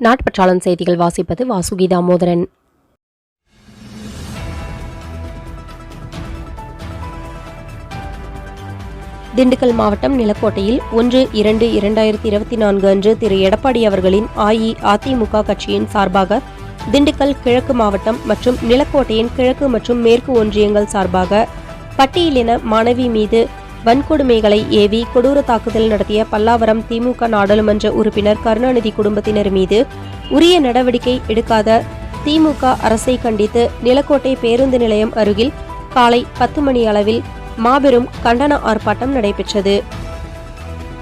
நாட்பற்றாளன் செய்திகள் வாசிப்பது வாசுகி தாமோதரன் திண்டுக்கல் மாவட்டம் நிலக்கோட்டையில் ஒன்று இரண்டு இரண்டாயிரத்தி இருபத்தி நான்கு அன்று திரு. எடப்பாடி அவர்களின் அஇஅதிமுக கட்சியின் சார்பாக திண்டுக்கல் கிழக்கு மாவட்டம் மற்றும் நிலக்கோட்டையின் கிழக்கு மற்றும் மேற்கு ஒன்றியங்கள் சார்பாக பட்டியலின மாணவி மீது வன்கொடுமைகளை ஏவி கொடூர தாக்குதல் நடத்திய பல்லாவரம் திமுக நாடாளுமன்ற உறுப்பினர் கருணாநிதி குடும்பத்தினர் மீது உரிய நடவடிக்கை எடுக்காத திமுக அரசை கண்டித்து நிலக்கோட்டை பேருந்து நிலையம் அருகில் காலை பத்து மணி அளவில் மாபெரும் கண்டன ஆர்ப்பாட்டம் நடைபெற்றது.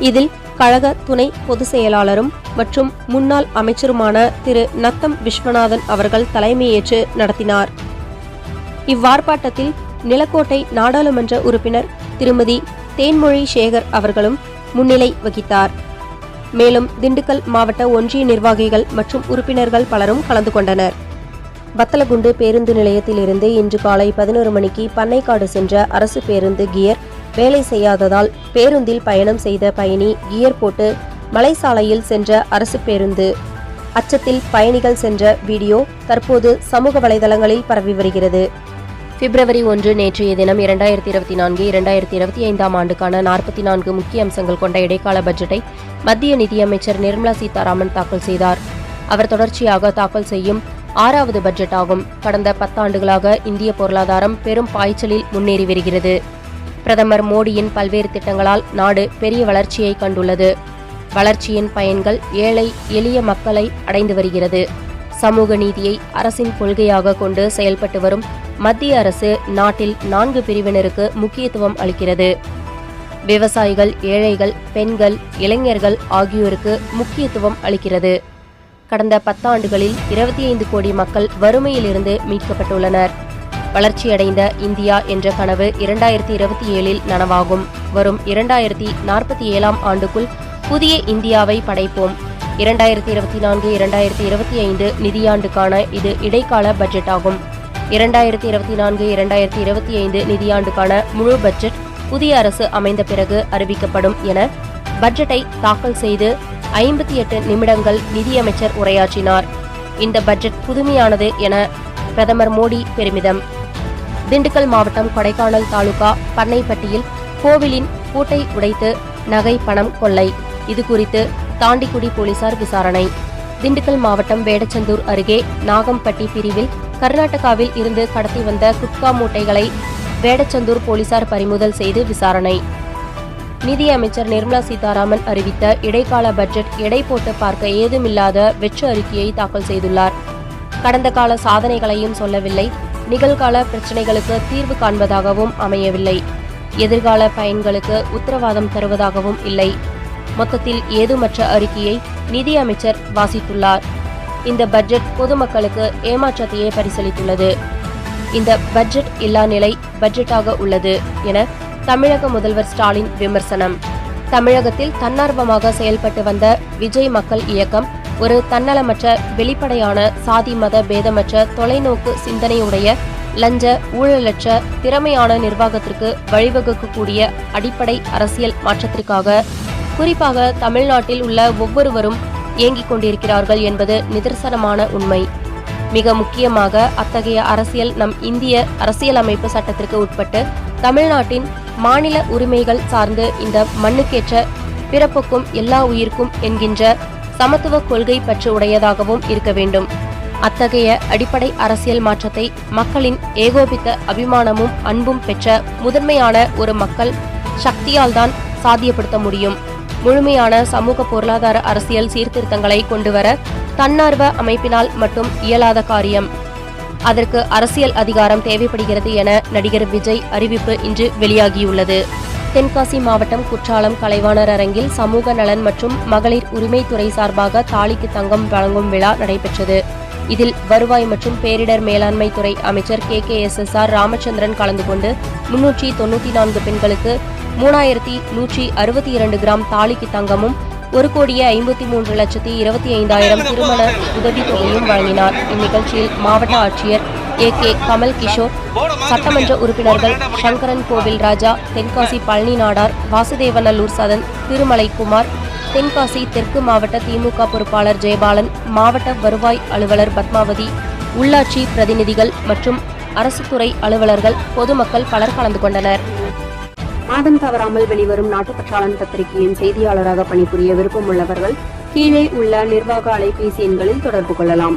இதில் கழக துணை பொதுச் செயலாளரும் மற்றும் முன்னாள் அமைச்சருமான திரு நத்தம் விஸ்வநாதன் அவர்கள் தலைமையேற்று நடத்தினார். இவ்வார்ப்பாட்டத்தில் நிலக்கோட்டை நாடாளுமன்ற உறுப்பினர் திருமதி தேன்மொழி சேகர் அவர்களும் முன்னிலை வகித்தார். மேலும் திண்டுக்கல் மாவட்ட ஒன்றிய நிர்வாகிகள் மற்றும் உறுப்பினர்கள் பலரும் கலந்து கொண்டனர். வத்தலகுண்டு பேருந்து நிலையத்திலிருந்து இன்று காலை பதினோரு மணிக்கு பண்ணைக்காடு சென்ற அரசு பேருந்து கியர் வேலை செய்யாததால் பேருந்தில் பயணம் செய்த பயணி கியர் போட்டு மலைசாலையில் சென்ற அரசு பேருந்து. அச்சத்தில் பயணிகள் சென்ற வீடியோ தற்போது சமூக வலைதளங்களில் பரவி வருகிறது. பிப்ரவரி ஒன்று நேற்றைய தினம் இரண்டாயிரத்தி இருபத்தி நான்கு இரண்டாயிரத்தி இருபத்தி ஐந்தாம் ஆண்டுக்கான நாற்பத்தி நான்கு முக்கிய அம்சங்கள் கொண்ட இடைக்கால பட்ஜெட்டை மத்திய நிதியமைச்சர் நிர்மலா சீதாராமன் தாக்கல் செய்தார். அவர் தொடர்ச்சியாக தாக்கல் செய்யும் ஆறாவது பட்ஜெட் ஆகும் கடந்த பத்தாண்டுகளாக இந்திய பொருளாதாரம் பெரும் பாய்ச்சலில் முன்னேறி வருகிறது. பிரதமர் மோடியின் பல்வேறு திட்டங்களால் நாடு பெரிய வளர்ச்சியை கண்டுள்ளது. வளர்ச்சியின் பயன்கள் ஏழை எளிய மக்களை அடைந்து வருகிறது. சமூக நீதியை அரசின் கொள்கையாக கொண்டு செயல்பட்டு வரும் மத்திய அரசு நாட்டில் நான்கு பிரிவினருக்கு முக்கியத்துவம் அளிக்கிறது. விவசாயிகள் ஏழைகள் பெண்கள் இளைஞர்கள் ஆகியோருக்கு முக்கியத்துவம் அளிக்கிறது. கடந்த பத்தாண்டுகளில் இருபத்தி ஐந்து கோடி மக்கள் வறுமையிலிருந்து மீட்கப்பட்டுள்ளனர். வளர்ச்சியடைந்த இந்தியா என்ற கனவு இரண்டாயிரத்தி இருபத்தி ஏழில் நனவாகும். வரும் இரண்டாயிரத்தி நாற்பத்தி ஏழாம் ஆண்டுக்குள் புதிய இந்தியாவை படைப்போம். இரண்டாயிரத்தி இருபத்தி நான்கு இரண்டாயிரத்தி இருபத்தி ஐந்து நிதியாண்டுக்கான இது இடைக்கால பட்ஜெட் ஆகும் இரண்டாயிரத்தி இருபத்தி நான்கு இரண்டாயிரத்தி இருபத்தி ஐந்து நிதியாண்டுக்கான முழு பட்ஜெட் புதிய அரசு அமைந்த பிறகு அறிவிக்கப்படும் என பட்ஜெட்டை தாக்கல் செய்து ஐம்பத்தி எட்டு நிமிடங்கள் நிதியமைச்சர் உரையாற்றினார். இந்த பட்ஜெட் புதுமையானது என பிரதமர் மோடி பெருமிதம். திண்டுக்கல் மாவட்டம் கொடைக்கானல் தாலுகா பண்ணைப்பட்டியில் கோவிலின் பூட்டை உடைத்து நகை பணம் கொள்ளை. இது குறித்து தாண்டிக்குடி போலீசார் விசாரணை. திண்டுக்கல் மாவட்டம் வேடச்சந்தூர் அருகே நாகம்பட்டி பிரிவில் கர்நாடகாவில் இருந்து கடத்தி வந்த குட்கா மூட்டைகளை வேடச்சந்தூர் போலீசார் பறிமுதல் செய்து விசாரணை. நிதியமைச்சர் நிர்மலா சீதாராமன் அறிவித்த இடைக்கால பட்ஜெட் எடை போட்டு பார்க்க ஏதுமில்லாத வெற்று அறிக்கையை தாக்கல் செய்துள்ளார். கடந்த கால சாதனைகளையும் சொல்லவில்லை. நிகழ்கால பிரச்சினைகளுக்கு தீர்வு காண்பதாகவும் அமையவில்லை. எதிர்கால பயன்களுக்கு உத்தரவாதம் தருவதாகவும் இல்லை. மொத்தத்தில் ஏதுமற்ற அறிக்கையை நிதி அமைச்சர் வாசித்துள்ளார். இந்த பட்ஜெட் பொதுமக்களுக்கு ஏமாற்றத்தையே பரிசளித்துள்ளது. இந்த பட்ஜெட் இல்லா நிலை பட்ஜெட்டாக உள்ளது என தமிழக முதல்வர் ஸ்டாலின் விமர்சனம். தமிழகத்தில் தன்னார்வமாக செயல்பட்டு வந்த விஜய் மக்கள் இயக்கம் ஒரு தன்னலமற்ற வெளிப்படையான சாதி மத பேதமற்ற தொலைநோக்கு சிந்தனையுடைய லஞ்ச ஊழலற்ற திறமையான நிர்வாகத்திற்கு வழிவகுக்கக்கூடிய அடிப்படை அரசியல் மாற்றத்திற்காக குறிப்பாக தமிழ்நாட்டில் உள்ள ஒவ்வொருவரும் இயங்கிக் கொண்டிருக்கிறார்கள் என்பது நிதர்சனமான உண்மை. மிக முக்கியமாக அத்தகைய அரசியல் நம் இந்திய அரசியலமைப்பு சட்டத்திற்கு உட்பட்டு தமிழ்நாட்டின் மாநில உரிமைகள் சார்ந்து இந்த மண்ணுக்கேற்ற பிறப்புக்கும் எல்லா உயிர்க்கும் என்கின்ற சமத்துவ கொள்கை பற்று உடையதாகவும் இருக்க வேண்டும். அத்தகைய அடிப்படை அரசியல் மாற்றத்தை மக்களின் ஏகோபித்த அபிமானமும் அன்பும் பெற்ற முதன்மையான ஒரு மக்கள் சக்தியால்தான் சாத்தியப்படுத்த முடியும். முழுமையான சமூக பொருளாதார அரசியல் சீர்திருத்தங்களை கொண்டுவர தன்னார்வ அமைப்பினால் மட்டும் இயலாத காரியம். அதற்கு அரசியல் அதிகாரம் தேவைப்படுகிறது என நடிகர் விஜய் அறிவிப்பு இன்று வெளியாகியுள்ளது. தென்காசி மாவட்டம் குற்றாலம் கலைவாணர் அரங்கில் சமூக நலன் மற்றும் மகளிர் உரிமைத்துறை சார்பாக தாலிக்கு தங்கம் வழங்கும் விழா நடைபெற்றது. இதில் வருவாய் மற்றும் பேரிடர் மேலாண்மை துறை அமைச்சர் K. K. S. S. R. Ramachandran கலந்து கொண்டு முன்னூற்றி தொன்னூற்றி நான்கு பெண்களுக்கு மூணாயிரத்தி நூற்றி அறுபத்தி இரண்டு கிராம் தாலிக்கு தங்கமும் ஒரு கோடியே ஐம்பத்தி மூன்று லட்சத்தி இருபத்தி ஐந்தாயிரம் திருமண உதவித்தொகையும் வழங்கினார். இந்நிகழ்ச்சியில் மாவட்ட ஆட்சியர் ஏ கே கமல் கிஷோர் சட்டமன்ற உறுப்பினர்கள் சங்கரன் கோவில் ராஜா தென்காசி பழனி நாடார் வாசுதேவநல்லூர் சதன் திருமலைக்குமார் தென்காசி தெற்கு மாவட்ட திமுக பொறுப்பாளர் ஜெயபாலன் மாவட்ட வருவாய் அலுவலர் பத்மாவதி உள்ளாட்சி பிரதிநிதிகள் மற்றும் அரசு துறை அலுவலர்கள் பொதுமக்கள் பலர் கலந்து கொண்டனர். மாதம் தவறாமல் வெளிவரும் நாட்டுப்பற்றாளன் பத்திரிகையின் செய்தியாளராக பணிபுரிய விருப்பமுள்ளவர்கள் கீழே உள்ள நிர்வாக அலைபேசி எண்களில் தொடர்பு கொள்ளலாம்.